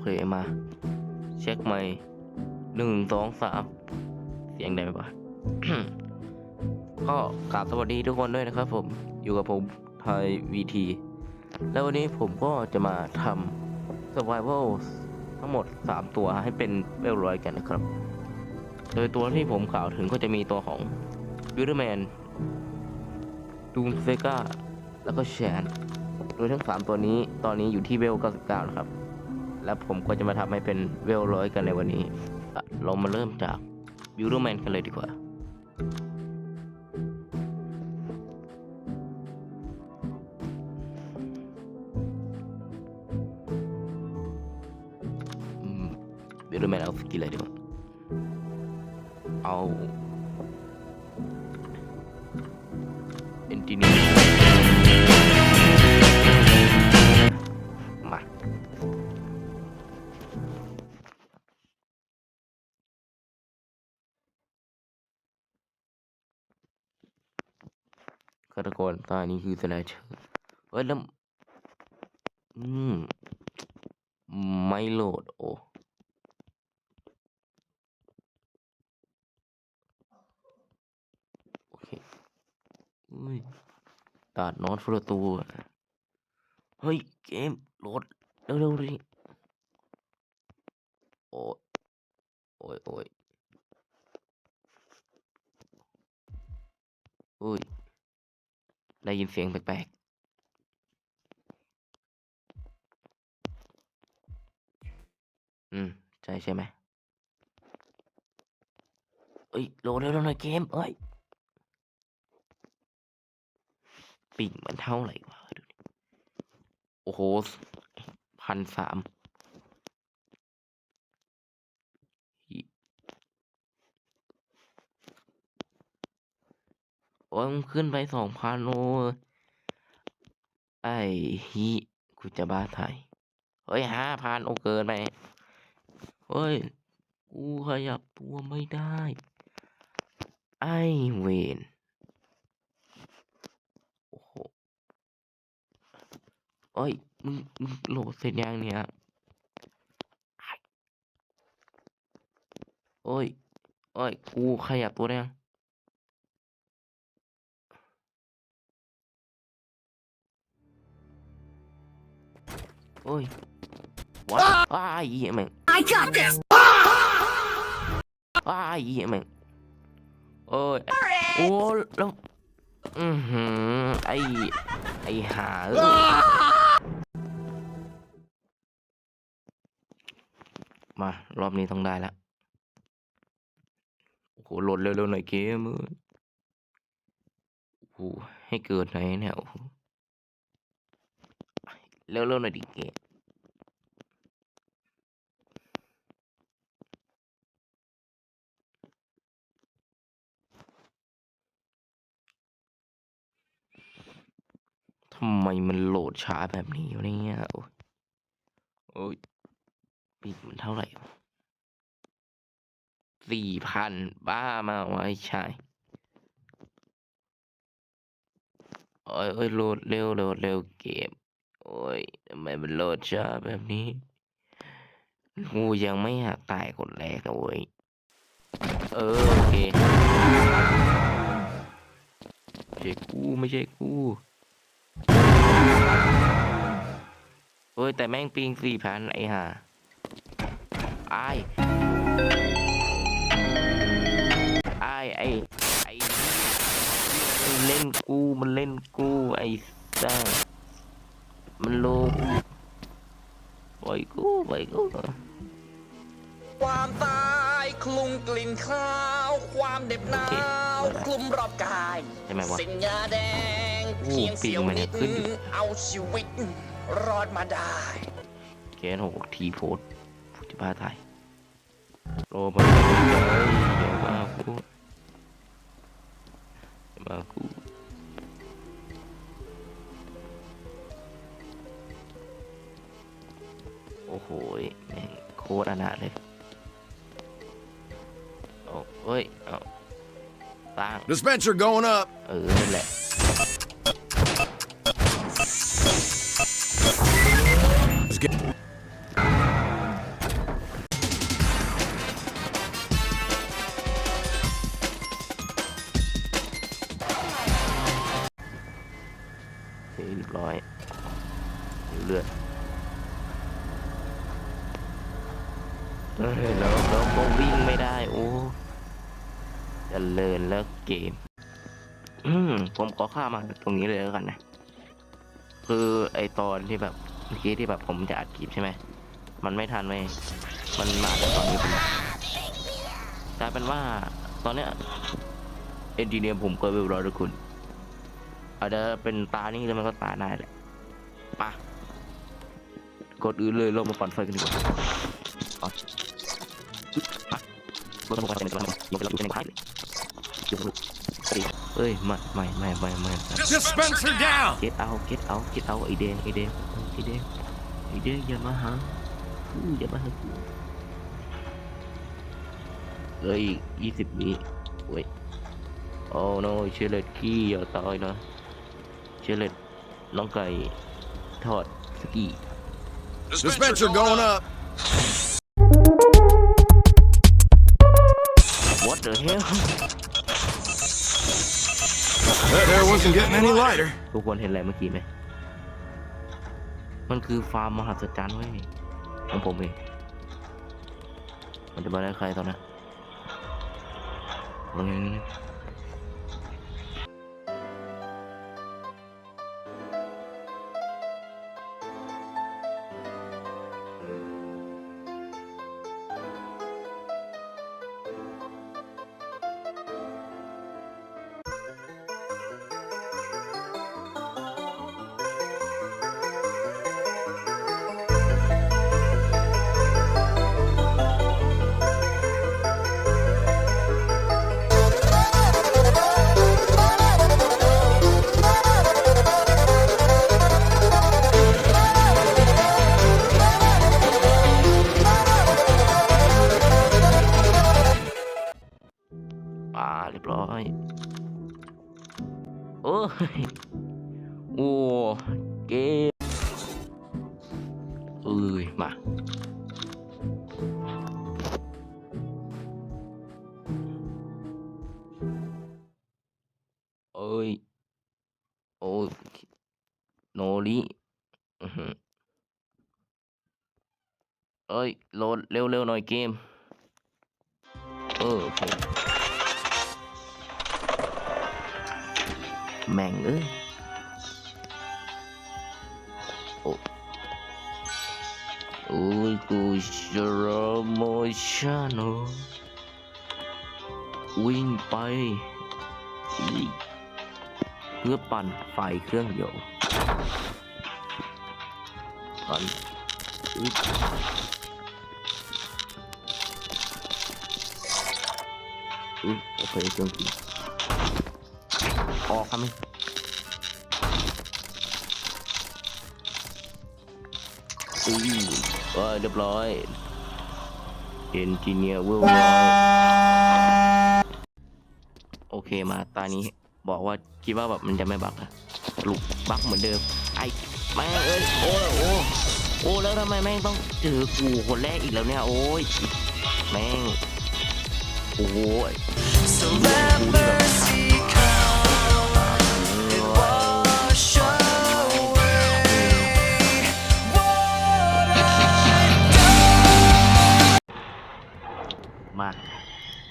เคมา เช็คใหม่หนึ่งสองสามเสียงได้ไหมวะก็กราบสวัสดีทุกคนด้วยนะครับ ผมอยู่กับผมไทยวีทีแล้ววันนี้ผมก็จะมาทำ survival ทั้งหมด 3 ตัวให้เป็นเวลร้อยกันนะครับ โดยตัวที่ผมกล่าวถึงก็จะมีตัวของ b u i l d e r m a n Doom s e g a แล้วก็แชนโดยทั้ง 3 ตัวนี้ตอนนี้อยู่ที่เวล99 นะครับ และผมก็จะมาทำให้เป็นเวลร้อยกันในวันนี้ เรามาเริ่มจากบิวโรแมนกันเลยดีกว่าบิวโรแมนเอาสกิลอะไรดีวะเอา ฆาตกรตายนี่คือสแลชเชอร์เฮ้ยแล้วอืมไม่โหลดโอ้โอเคอุ้ยตัดนอตฟลตัวเฮ้ย เกมโหลดเร็วๆดิโอ้ยโอ้ยโอ้ยอุ้ย ได้ยินเสียงแปลกๆ อืม ใช่ใช่ไหมเอ้ยโหลดเร็วหน่อยเกม เอ้ย ปิ่งมันเท่าไหร่วะดูโอ้โหพันสาม โอ้ยมันขึ้นไปสองพันโอ้ยไอ้ฮิกูจะบ้าไทยเฮ้ยห้าพันโอเกินไปเฮ้ย กูขยับตัวไม่ได้ ไอ้เวนโอ้โหเอ้ย มึง มึงโหลดเสร็จยังเนี่ยไอ้โอ้ย โอ้ย กูขยับตัวได้ยัง โอ้ยวัดอ้ายเหี้ยแม่ง I got this. อ้ายเหี้ยแม่งโอ้ยโอ้แล้วอือหือไอไอหาเอ้ยมารอบนี้ต้องได้แล้วโอ้โหโหลดเร็วๆหน่อยเกมเอ้ยโอ้โหให้เกิดไหนเนี่ยโอ้โห เร็วๆหน่อยดิเกมทำไมมันโหลดช้าแบบนี้วะเนี่ยโอ้ยโอ้ยปีกมันเท่าไหร่สี่พันบ้ามาไว้ใช่โอ้ยโอ้ยโหลดเร็วโหลดเร็วเกม โอ้ยทำไมมันโหลดช้าแบบนี้กูยังไม่อยากตายคนแรกนะเว้ยเออโอเคไม่ใช่กูไม่ใช่กูเฮ้ยแต่แม่งปิงสี่พันไอ้ห่าไอ้ายอ้ายไอ้ไอ้มันเล่นกูมันเล่นกูไอ้ซ่า มันโลกปล่อยกูปล่อยกูความตายคลุงกลิ่นข้าว ความเหน็บหนาวคลุมรอบกายใช่ไหมวะเส้นยาแดงโอ้เพียงเสี้ยวปีกมันนิยัดงขึ้นอยู่เอาชีวิตรอดมาได้แกนหกทีโพสพุทธิภาไทยโรมาเลยอย่ามากูอย่ามากู อ้โหยแม่งโคตรอนาถเลยโอ้เฮ้ยเอาตั้ง Dispenser going up. เออนั่นแหละ เออแล้วแล้วก็วิ่งไม่ได้โอ้เจะเลินแล้วเกม อืมผมขอข้ามาตรงนี้เลยแล้วกันนะ คือไอตอนที่แบบเมื่อกี้ที่แบบผมจะอัดคลิปใช่ไหม มันไม่ทันเลยมันมาแต่ตอนนี้เป็นกลายเป็นว่าตอนเนี้ยเอนจิเนียร์ผมก็เรียบร้อยทุกคนอาจจะเป็นตานี่แล้วมันก็ตาได้แหละปะกดอื่นเลยเรามาปั่นไฟกันดีกว่า เอาไปรถทำการเป็นกำลังลงไปแล้วเป็นพายเลยเอ้ยไม่ไม่ไม่ไม่ไม่ Dispenser down! เก็ตเอาเก็ตเอาเก็ตเอาไอแดงไอแดงไอแดงไอแดงอย่ามาหาอู้อย่ามาหากูเหลืออีกยี่สิบวิโอ้ยโอ้ no เชลเลตขี้อย่าตายนะเชลเลตน้องไก่ทอดสกี้ Dispenser going up! The hell That air wasn't getting any lighter. ทุกคนเห็นอะไรเมื่อกี้ไหม มันคือฟาร์มมหัศจรรย์เว้ยของผมเอง มันจะมาได้ใครตอนนั้น ย โอ้เกมเอ้ยมาเอ้ย โอ้ยโนริเอ้ยโหลดเร็วๆหน่อยเกม เออโอเค แม่งเอ้ยโอ้โอ้ยกูชรโมชันวิ่งไปอีกเพื่อปั่นไฟเครื่องยนต์ปั่นอึ๊บอึ๊บโอเคเครื่องจริง ออกครับมึงอุ้ยเออเรียบร้อย เอนจิเนียร์เวลร้อยโอเคมาตานี้บอกว่าคิดว่าแบบมันจะไม่บักอะสรุปบักเหมือนเดิม ไอ้แม่งเอ้ยโอ้ยโอ้โอ้แล้วทำไมแม่งต้องเจอกูคนแรกอีกแล้วเนี่ย โอ้ย แม่ง โอ้ย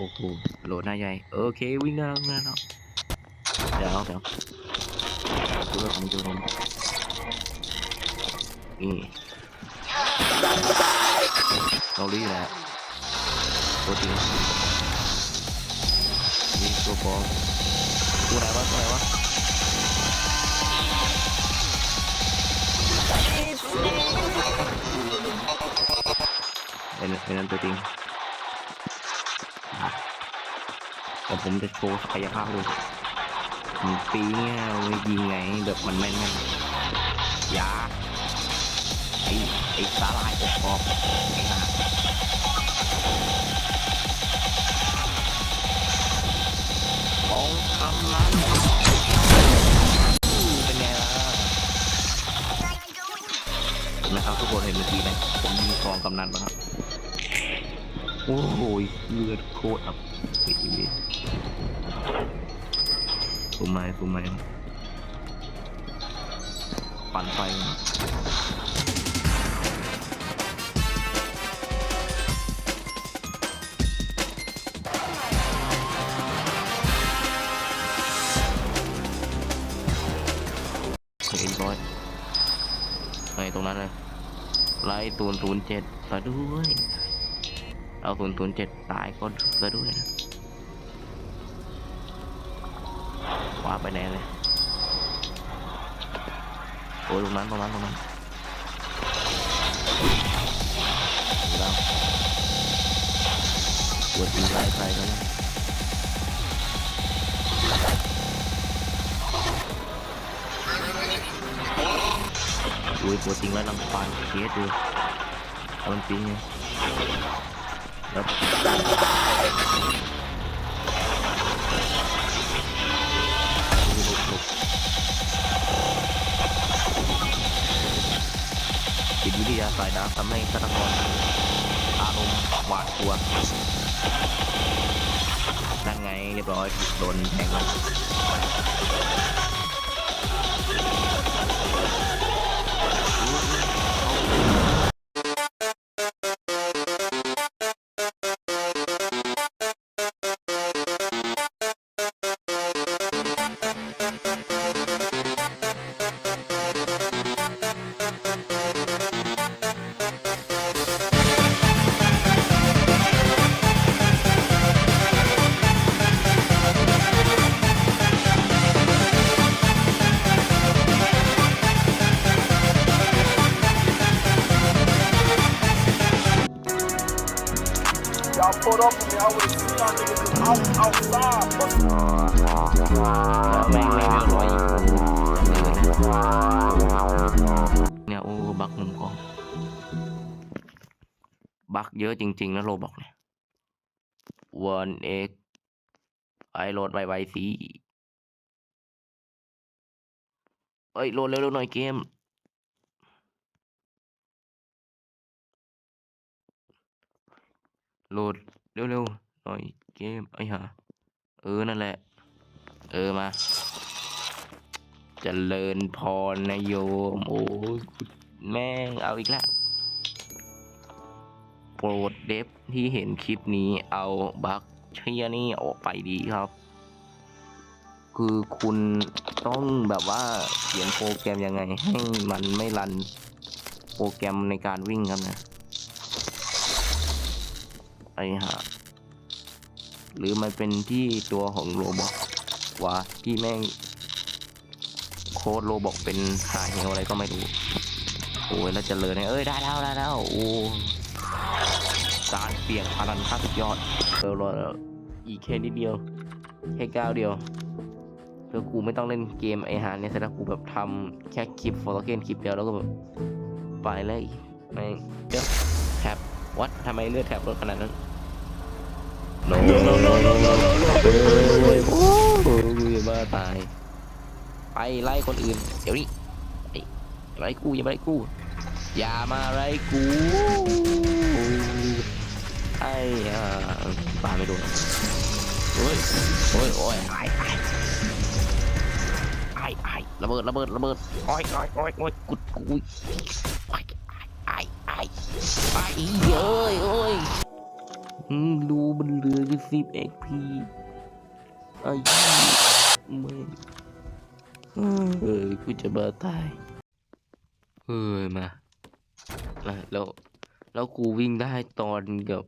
โอ้โหโหลดหน้าใหญ่ โอเค วิ่งได้แล้ววิ่งได้แล้วเดี๋ยวเดี๋ยวดูแล้วผมดูผมนี่เราลีแหละตัวจริงนี่ตัวบอลตัวไหนวะตัวไหนวะเป็นเป็นนั่นตัวจริง แต่ผมจะโชว์ศักยภาพดูมันปีเนี่ยเอาไว้ยิงไงแบบมันแม่นแม่นยาไอ้ไอ้สาลายอกกอบไอ้ห่าของกำนันเป็นไงล่ะเห็นไหมครับทุกคนเห็นเมื่อกี้ไหมผมยิงกองกำนันนะครับ โอ้โหเลือดโคตรอับไปอีเวนตูไม้ตูไม้ปั่นไฟเอ็นร้อยไปตรงนั้นเลยไล่ตูนตูนเจ็ดมาด้วย เอาศูนย์ศูนย์เจ็ดตายก็ซะด้วยนะว่าไปไหนเลยโอ้ยตรงนั้นตรงนั้นตรงนั้นดูแล้วปวดตีไล่ใครกันนะอุ้ยปวดจริงแล้วลำปานเคสดูเอามันปีไงแล้ วหลบจิตวิทยาสายดาร์กทำให้ฆาตกรอารมณ์หวาดกลัว นั่นไงเรียบร้อยโดนแทงแล้ว Y'all pulled up on me, I would've seen y'all niggas out, outside. But... แม่งไม่มีรอยยิงเนี่ยโอ้บักมุมกล้องบักเยอะจริง ๆ นะโรบอกเนี่ยวันเอ็กไอโหลดไวๆสิเอ้ยโหลดเร็วๆหน่อยเกม โหลดเร็วๆหน่อยเกมไอ้ห่าเออนั่นแหละ เออมาจเจริญพรนะโยมโอ้ยแม่งเอาอีกแล้วโปรดเดฟที่เห็นคลิปนี้เอาบัคเชียนี่ออกไปดีครับ คือคุณต้องแบบว่าเขียนโปรแกรมยังไงให้มันไม่รันโปรแกรมในการวิ่งครับนะ ไอห่าหรือมันเป็นที่ตัวของโรบอกว่าที่แม่ง โค้ดโรบอกเป็นหาเหวอะไรก็ไม่รู้โอ้ยแล้วเจริญเนี่ยเอ้ยได้แล้วได้แล้วโอ้การเปลี่ยนพลันค่าสุดยอดเออรออีกแค่นิดเดียวแค่ก้าวเดียวเพื่อกูไม่ต้องเล่นเกมไอหาเนี่ยเสร็จแล้วกูแบบทำแค่คลิปฟอร์เกนคลิปเดียวแล้วก็แบบไปเลยแม่งเดี๋ยวแท็บวัดทำไมเลือดแท็บลดขนาดนั้น no no no no no no no โอ้โหย่าบ้าตาย ไปไล่คนอื่น เดี๋ยวนี้ไอ้อย่ามาไล่กูอย่าไล่กู อย่ามาไล่กูไอ้อ่าปาไม่โดนโอ้ยโอ้ยโอ้ยไอ้ไอ้ไอ้ไอ้ระเบิดระเบิดระเบิดโอ้ยโอ้ยโอ้ยโอ้ยกุดกุยไอ้ไอ้ไอ้ไอ้เอ้ยโอ้ย ดูมันเหลืออยู่สิบเอ็กพีไอ้ไม่เอ้ยกูจะบ้าตายเฮ้ยมาแล้วแล้วกูวิ่งได้ตอนกับ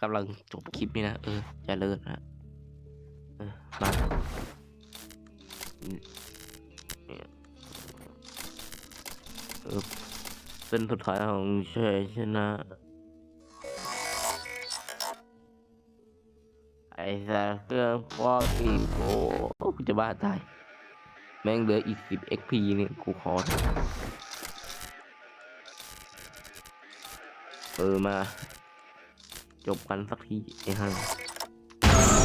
กำลังจบคลิปนี่นะ เออจะเลิศนะเออมาเนี่ยเออเป็นสุดท้ายของชัยชนะ ไอ้สัสเครื่องฟอกอีโก้กูจะบ้าตาย แม่งเหลืออีกสิบ XP เนี่ยกูขอ เออมา จบกันสักทีไอ้ห่า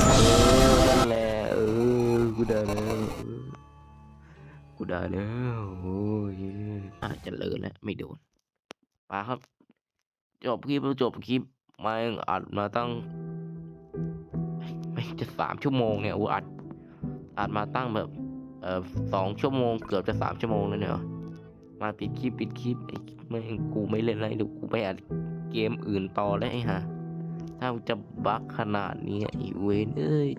เออนั่นแหละเออ กูได้แล้วกูได้แล้วโอ้ยอาจจะเลินแล้วไม่โดนมาครับ จบคลิปจบคลิปแม่งอัดมาตั้ง จะสามชั่วโมงเนี่ยอูอัดอัดมาตั้งแบบเออสองชั่วโมงเกือบจะสามชั่วโมงแล้วเนี่ยมาปิดคลิปปิดคลิปไม่กูไม่เล่นอะไรเดี๋ยวกูไปอัดเกมอื่นต่อแล้วไอ้ห่าถ้าจะบักขนาดนี้อีเวนเอ้ย